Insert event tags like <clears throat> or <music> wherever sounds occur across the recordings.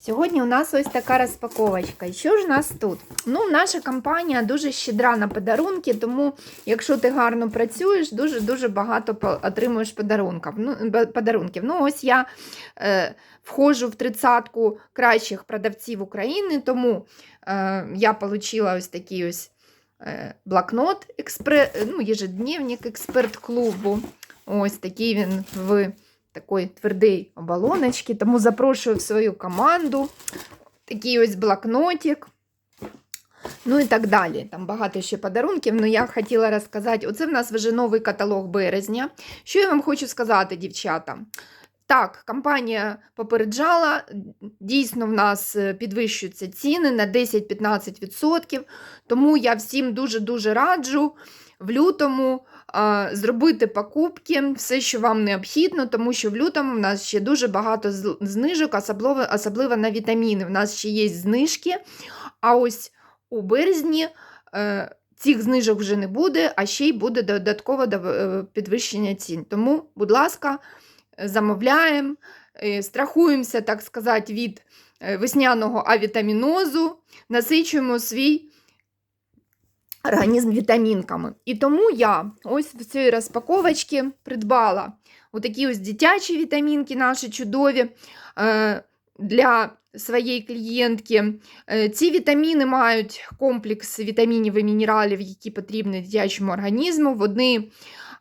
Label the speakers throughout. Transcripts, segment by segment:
Speaker 1: Сьогодні у нас ось така розпаковочка. І Що ж у нас тут? Ну, наша компанія дуже щедра на подарунки, тому якщо ти гарно працюєш, дуже-дуже багато отримуєш подарунків. Ну, подарунків. Ну, ось я е, входжу в тридцятку кращих продавців України, тому е, я отримала ось такий ось е, блокнот, експре, ну, ежедневник експерт-клубу. Ось такий він в такої твердий оболоночки, тому запрошую в свою команду. Такий ось блокнотик. Ну і так далі. Там багато ще подарунків, але я хотіла розказати: оце в нас вже новий каталог березня. Що я вам хочу сказати, дівчата? Так, компанія попереджала, дійсно в нас е, підвищуються ціни на 10-15%, тому я всім дуже-дуже раджу в лютому а, зробити покупки, все, що вам необхідно, тому що в лютому в нас ще дуже багато знижок, особливо, особливо на вітаміни. В нас ще є знижки, а ось у березні е, цих знижок вже не буде, а ще й буде додаткове підвищення цін. Тому, будь ласка, замовляємо, е, страхуємося, так сказати, від е, весняного авітамінозу, насичуємо свій організм вітамінками. І тому я ось в цій розпаковочці придбала отакі ось дитячі вітамінки, наші чудові е, для своєї клієнтки. Е, ці вітаміни мають комплекс вітамінів і мінералів, які потрібні дитячому організму. Вони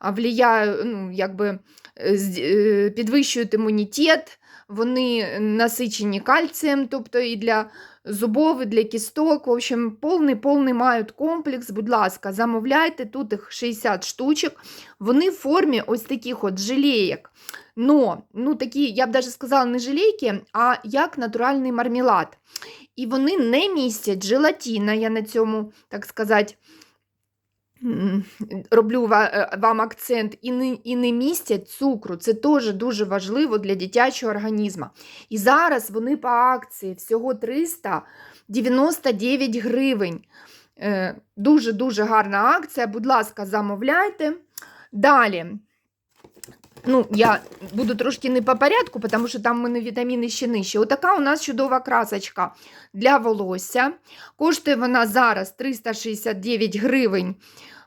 Speaker 1: влияють, ну, якби, е, е, підвищують імунітет, вони насичені кальцієм, тобто і для зубов, для кісток. В общем, повний повний мають комплекс. Будь ласка, замовляйте, тут їх 60 штучок. Вони в формі ось таких от желеєк. Но, ну такі, я б навіть сказала, не желейки, а як натуральний мармелад. І вони не містять желатина, я на цьому, так сказати, роблю е, вам акцент, і не, і не містять цукру. Це теж дуже важливо для дитячого організму. І зараз вони по акції всього 399 гривень. Дуже-дуже гарна акція. Будь ласка, замовляйте. Далі. Ну, я буду трошки не по порядку, тому що там в мене вітаміни ще нижче. Отака у нас чудова красочка для волосся. Коштує вона зараз 369 гривень,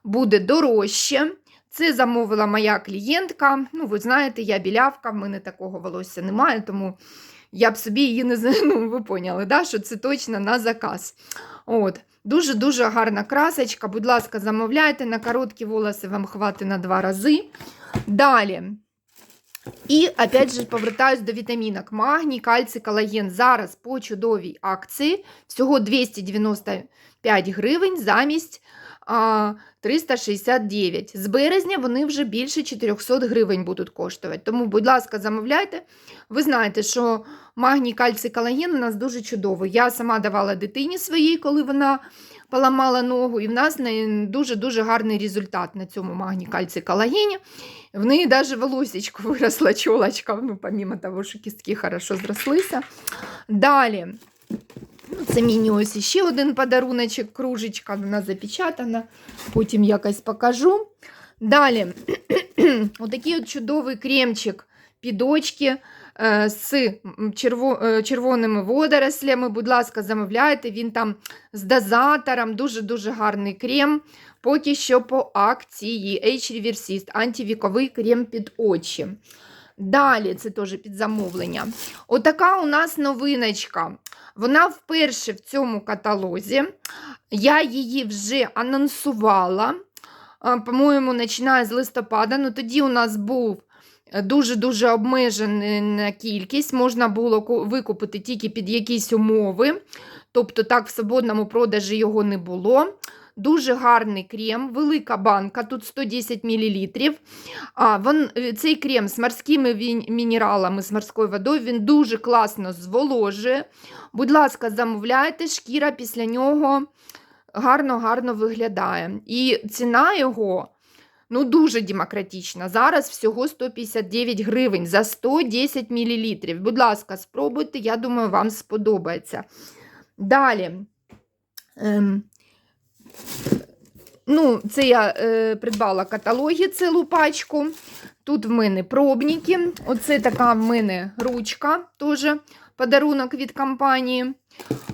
Speaker 1: буде дорожче. Це замовила моя клієнтка. Ну, ви знаєте, я білявка, в мене такого волосся немає, тому я б собі її не <laughs> ну, ви поняли, да, що це точно на заказ. От. Дуже-дуже гарна красочка. Будь ласка, замовляйте на короткі волоси, вам хватить на два рази. Далі. І опять же повертаюсь до вітамінок. Магній, кальцій, колаген. Зараз по чудовій акції. Всього 295 гривень замість а, 369. З березня вони вже більше 400 гривень будуть коштувати. Тому, будь ласка, замовляйте. Ви знаєте, що магній, кальцій, колаген у нас дуже чудовий. Я сама давала дитині своїй, коли вона поламала ногу, і в нас дуже-дуже гарний результат на цьому магній, кальцій, колагені. В неї навіть волосечко виросла чолочка, ну, помимо того, що кістки хорошо зрослися. Далі. Ну, це мені ось ще один подаруночок, кружечка, вона запечатана, потім якось покажу. Далі, <clears throat> отакий от чудовий кремчик під очки з м, черво, е, червоними водорослями. Будь ласка, замовляйте, він там з дозатором, дуже-дуже гарний крем. Поки що по акції H-Reversist, антивіковий крем під очі. Далі, це теж під замовлення. Отака у нас новиночка. Вона вперше в цьому каталозі. Я її вже анонсувала, по-моєму, починає з листопада. Ну, тоді у нас був е, дуже-дуже обмежена кількість. Можна було викупити тільки під якісь умови. Тобто, так, в свободному продажі його не було. Дуже гарний крем, велика банка, тут 110 мл. А, вон, е, цей крем з морськими мінералами, з морською водою, він дуже класно зволожує. Будь ласка, замовляйте, шкіра після нього гарно-гарно виглядає. І ціна його ну, дуже демократична. Зараз всього 159 гривень за 110 мл. Будь ласка, спробуйте, я думаю, вам сподобається. Далі. Ем, Ну, це я е, придбала каталоги цілу пачку. Тут в мене пробники. Оце така в мене ручка теж подарунок від компанії.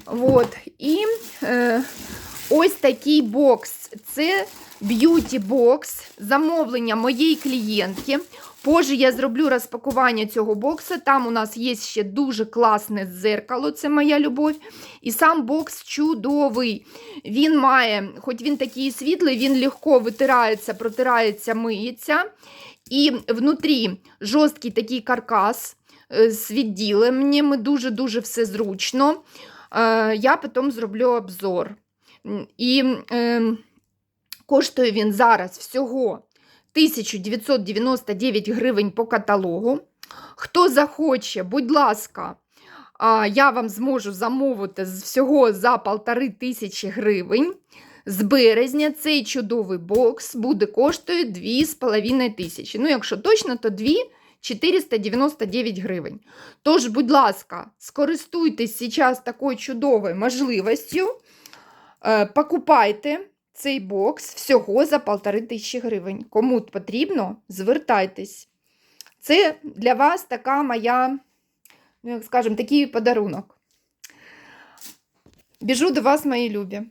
Speaker 1: Вот. І е, ось такий бокс. Це б'юті бокс, замовлення моєї клієнтки. Позже я зроблю розпакування цього бокса. Там у нас є ще дуже класне дзеркало, це моя любов. І сам бокс чудовий. Він має, хоч він такий світлий, він легко витирається, протирається, миється. І внутрі жорсткий такий каркас е, з відділеннями, дуже-дуже все зручно. Е, Я потім зроблю обзор. І е, коштує він зараз всього 1999 гривень по каталогу. Хто захоче, будь ласка, я вам зможу замовити всього за полтори тисячі гривень. З березня цей чудовий бокс буде коштує 2,5 тисячі. Ну, якщо точно, то 2 499 гривень. Тож, будь ласка, скористуйтесь зараз такою чудовою можливістю. Е, Покупайте цей бокс всього за полтори тисячі гривень. Кому потрібно, звертайтесь. Це для вас така моя, ну, як скажемо, такий подарунок. Біжу до вас, мої любі.